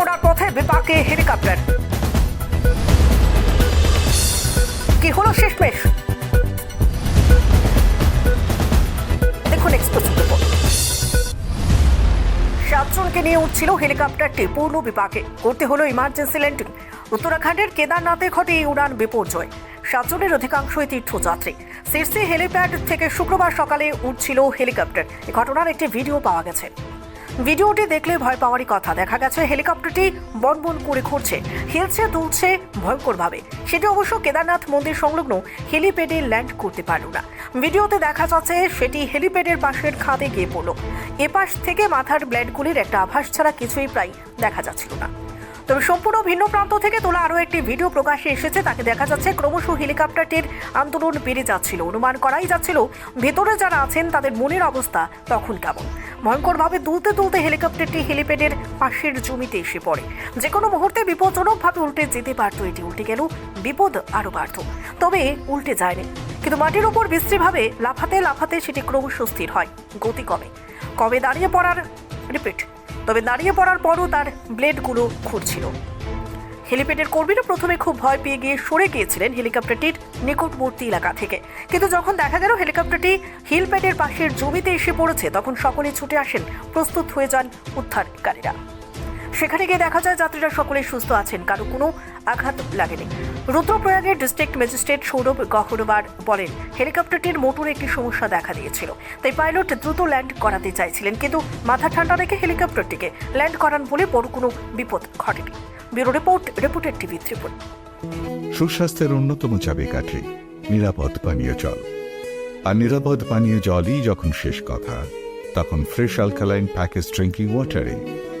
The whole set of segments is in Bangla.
ওড়ার পথে বিপাকে হেলিকপ্টার। কি হলো শেষমেশ দেখুন সাতজনকে নিয়ে উঠছিল হেলিকপ্টারটি পূর্ণ বিপাকে। করতে হলো ইমার্জেন্সি ল্যান্ডিং উত্তরাখণ্ডের কেদারনাথে ঘটে এই উড়ান বিপর্যয়। সাতজনের অধিকাংশই তীর্থযাত্রী। সিরসি হেলিপ্যাড থেকে শুক্রবার সকালে উঠছিল হেলিকপ্টার। এই ঘটনার একটি ভিডিও পাওয়া গেছে। ভিডিওটি দেখলে ভয় পাওয়ারই কথা। দেখা গেছে হেলিকপ্টারটি বনবন করে ঘুরছে, হেলছে, দুলছে ভয়ঙ্করভাবে। সেটি অবশ্য কেদারনাথ মন্দির সংলগ্ন হেলিপ্যাডে ল্যান্ড করতে পারল না। ভিডিওতে দেখা যাচ্ছে সেটি হেলিপ্যাডের পাশের খাদে গিয়ে পড়ল। এপাশ থেকে মাথার ব্লেডগুলির একটা আভাস ছাড়া কিছুই প্রায় দেখা যাচ্ছিল না। তবে সম্পূর্ণ ভিন্ন প্রান্ত থেকে তোলা আরও একটি ভিডিও প্রকাশে এসেছে, তাকে দেখা যাচ্ছে ক্রমশ হেলিকপ্টারটির আন্দোলন বেড়ে যাচ্ছিল। অনুমান করাই যাচ্ছিল, ভেতরে যারা আছেন তাদের মনের অবস্থা তখন কেমন। ভয়ঙ্করভাবে দুলতে দুলতে হেলিকপ্টারটি হেলিপ্যাডের পাশের জমিতে এসে পড়ে। যে কোনো মুহূর্তে বিপজ্জনকভাবে উল্টে যেতে পারত, এটি উল্টে গেল বিপদ আরও বাড়ত। তবে উল্টে যায়নি। কিন্তু মাটির উপর বিশ্রীভাবে লাফাতে লাফাতে সেটি ক্রমশ স্থির হয়। গতি কমে। কবে দাঁড়িয়ে পড়ার রিপিট। তবে দাঁড়িয়ে পড়ার পরও তার ব্লেডগুলো ঘুরছিল হেলিপ্যাডের কর্মীরা প্রথমে খুব ভয় পেয়ে গিয়ে সরে গিয়েছিলেন হেলিকপ্টারটির নিকটবর্তী এলাকা থেকে। কিন্তু যখন দেখা গেল হেলিকপ্টারটি হিলপ্যাডের পাশের জমিতে এসে পড়েছে, তখন সকলে ছুটে আসেন, প্রস্তুত হয়ে যান উদ্ধারকারীরা। সেখানে গিয়ে দেখা যায় যাত্রীরা সকলে সুস্থ আছেন, কারও কোনো আঘাত লাগেনি। রুদ্রপ্রয়াগের ডিস্ট্রিক্ট ম্যাজিস্ট্রেট সৌরভ গহরবার বলেন, হেলিকপ্টারটির মোটরে একটি সমস্যা দেখা দিয়েছিল, তাই পাইলট দ্রুত ল্যান্ড করাতে চাইছিলেন, কিন্তু মাথা ঠান্ডা রেখে হেলিকপ্টারটিকে ল্যান্ড করান বলে বড় কোনো বিপদ ঘটেনি। ব্যুরো রিপোর্ট রিপোর্টের টিভি ত্রিপুরা। সুস্বাস্থ্যের অন্যতম চাবিকাঠি, নিরাপদ পানীয় জল। আর নিরাপদ পানীয় জলই যখন শেষ কথা, তখন fresh alkaline package drinking ওয়াটারে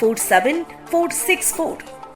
four seven four six four